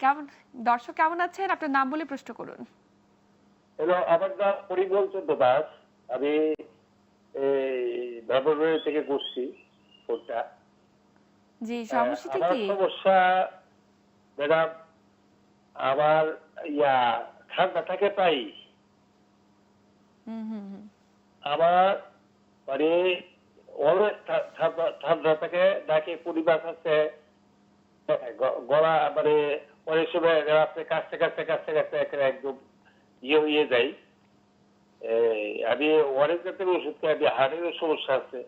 কেমন দর্শক কেমন আছেন? আপনার নাম বলে প্রশ্ন করুন। হ্যালো আমার নাম পরিমল চন্দ্র দাস আমি এই থেকে করছি ফোনটা। জি সমস্যাটা কি? সমস্যা ম্যাডাম আমার ইয়া ঠান্ডা থাকে প্রায় হুম হুম হুম। আমার মানে ঠা- ঠান্ডা থাকে নাকি পরিমাণ আছে গলা মানে অনেক সময় রাত্রে কাছতে কাছতে কাছতে কাছতে একদম ইয়ে হয়ে যায় এই, আমি অনেক জাতের ওষুধ খাই আমি হাড়েরও সমস্যা আছে।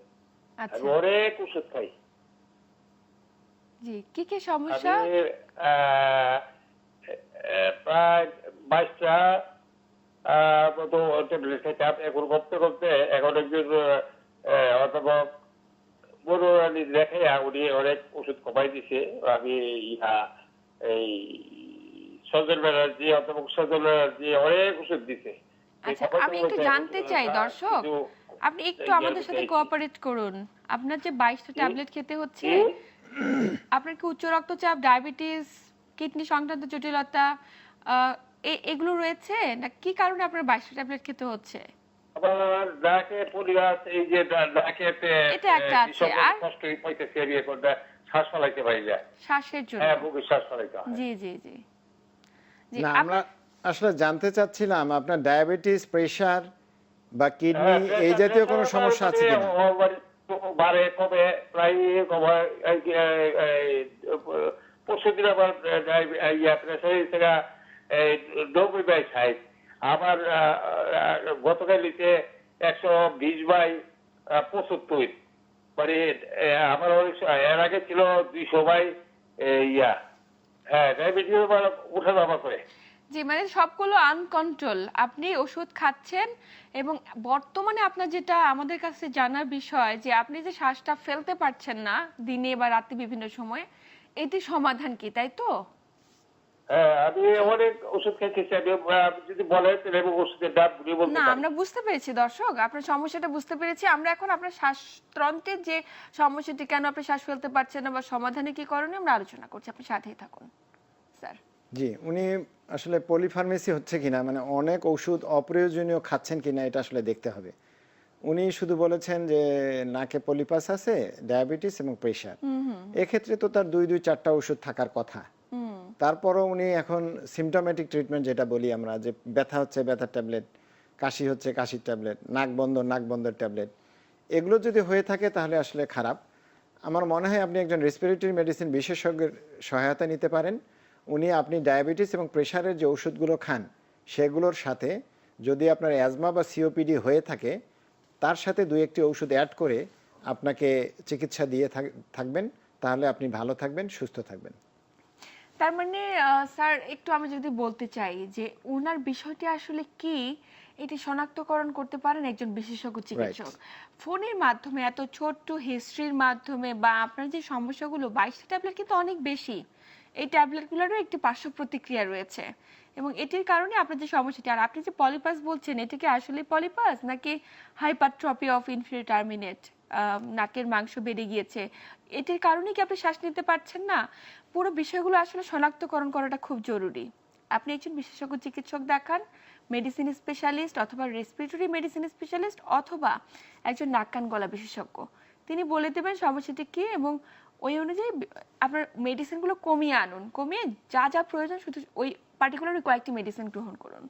আচ্ছা। আমি অনেক ওষুধ খাই। জি কি কি সমস্যা? প্রায় বাইশটা মতো ট্যাবলেট খেতাম এখন করতে করতে এখন একজন অধ্যাপক মনোরানী দেখে উনি অনেক ওষুধ কমাই দিছে। আমি ইহা এই সজল ব্যানার্জি অধ্যাপক সজল ব্যানার্জি অনেক ওষুধ দিছে। আচ্ছা আমি একটু জানতে চাই দর্শক আপনি একটু আমাদের সাথে কোঅপারেট করুন। আপনার যে বাইশটা? ট্যাবলেট খেতে হচ্ছে আপনার কি উচ্চ রক্তচাপ ডায়াবেটিস কিডনি সংক্রান্ত জটিলতা এগুলো রয়েছে? না কি কারণে আপনার বাইশটা ট্যাবলেট খেতে হচ্ছে? আমার ডাকে পরিবাস এই যে ডা- ডাকেতে এটা একটা আছে, আর? কষ্ট শ্বাস ফলাইতে পারি না শ্বাসের জন্য। হ্যাঁ বুকে শ্বাস ফলাইতে হয়। জি জি জি। জি না আমরা আসলে জানতে চাচ্ছিলাম আপনার ডায়াবেটিস প্রেশার বা কিডনি হ্যাঁ, এই জাতীয় কোনো সমস্যা আছে কিনা? মানে বারে কমে প্রায় কমে এই যে, এই, পরশু দিন আমার ইয়া, প্রেসার থেকে এই নব্বই বাই ষাট। আহ, গতকালিতে একশো বিশ বাই পঁচাত্তর। মানে আমার এর আগে ছিল দুইশো বাই ইয়া। হ্যাঁ জি মানে সবগুলো আনকন্ট্রোল আপনি ওষুধ খাচ্ছেন এবং বর্তমানে আপনার যেটা আমাদের কাছে জানার বিষয়, যে আপনি যে শ্বাসটা ফেলতে পারছেন না দিনে বা রাতে বিভিন্ন সময়ে এটি সমাধান কি, তাই তো? হ্যাঁ আমি অনেক ওষুধ খেয়েছি আমি যদি বলে তাহলে আমি ওষুধের দাম গুলিয়ে বলতে না পারি। আমরা বুঝতে পেরেছি দর্শক আপনার সমস্যাটা বুঝতে পেরেছি। আমরা এখন আপনার শ্বাসতন্ত্রের যে সমস্যাটি কেন আপনি শ্বাস ফেলতে পারছেন না বা সমাধানে কি করণীয় আমরা আলোচনা করছি। আপনি সাথেই থাকুন স্যার। জি উনি আসলে পলিফার্মেসি হচ্ছে কিনা মানে অনেক ওষুধ অপ্রয়োজনীয় খাচ্ছেন কিনা এটা আসলে দেখতে হবে। উনি শুধু বলেছেন যে নাকে পলিপাস আছে ডায়াবেটিস এবং প্রেশার। এক্ষেত্রে তো তার দুই দুই চারটা ওষুধ থাকার কথা। তারপরও উনি এখন সিমটোমেটিক ট্রিটমেন্ট যেটা বলি আমরা, যে ব্যথা হচ্ছে, ব্যথার ট্যাবলেট কাশি হচ্ছে, কাশির ট্যাবলেট নাক বন্ধ, নাক বন্ধের ট্যাবলেট এগুলো যদি হয়ে থাকে তাহলে আসলে খারাপ। আমার মনে হয় আপনি একজন রেসপিরেটরি মেডিসিন বিশেষজ্ঞের সহায়তা নিতে পারেন। উনি আপনি ডায়াবেটিস এবং প্রেশারের যে ওষুধগুলো খান, সেগুলোর সাথে যদি আপনার অ্যাজমা বা সিওপিডি হয়ে থাকে, তার সাথে দুই একটি ওষুধ অ্যাড করে আপনাকে চিকিৎসা দিয়ে থাকবেন, তাহলে আপনি ভালো থাকবেন, সুস্থ থাকবেন। তার মানে স্যার একটু আমি যদি বলতে চাই যে ওনার বিষয়টি আসলে কি? এটি শনাক্তকরণ করতে পারেন একজন বিশেষজ্ঞ চিকিৎসক। ফোনের মাধ্যমে এত ছোট্ট হিস্ট্রির মাধ্যমে বা আপনার যে সমস্যাগুলো বাইশটা ট্যাবলেট কিন্তু অনেক বেশি। এই ট্যাবলেটগুলোরও একটি পার্শ্ব প্রতিক্রিয়া রয়েছে। এবং এটির কারণে আপনার যে সমস্যাটি আর আপনি যে পলিপাস বলছেন এটা কি আসলে পলিপাস নাকি হাইপারট্রপি অফ ইনফিরি টার্মিনেট নাকের মাংস বেড়ে গিয়েছে। এটির কারণে কি আপনি শ্বাস নিতে পারছেন না? পুরো বিষয়গুলো আসলে শনাক্তকরণ করাটা খুব জরুরি। আপনি একজন বিশেষজ্ঞ চিকিৎসক দেখান মেডিসিন স্পেশালিস্ট অথবা রেসপিরেটরি মেডিসিন স্পেশালিস্ট অথবা একজন নাক কান গলা বিশেষজ্ঞ। তিনি বলে দেবেন সমস্যাটি কি এবং ওই অনুযায়ী আপনার মেডিসিনগুলো কমিয়ে আনুন। কমিয়ে যা যা প্রয়োজন শুধু ওই পার্টিকুলার কয়েকটি মেডিসিন গ্রহণ করুন।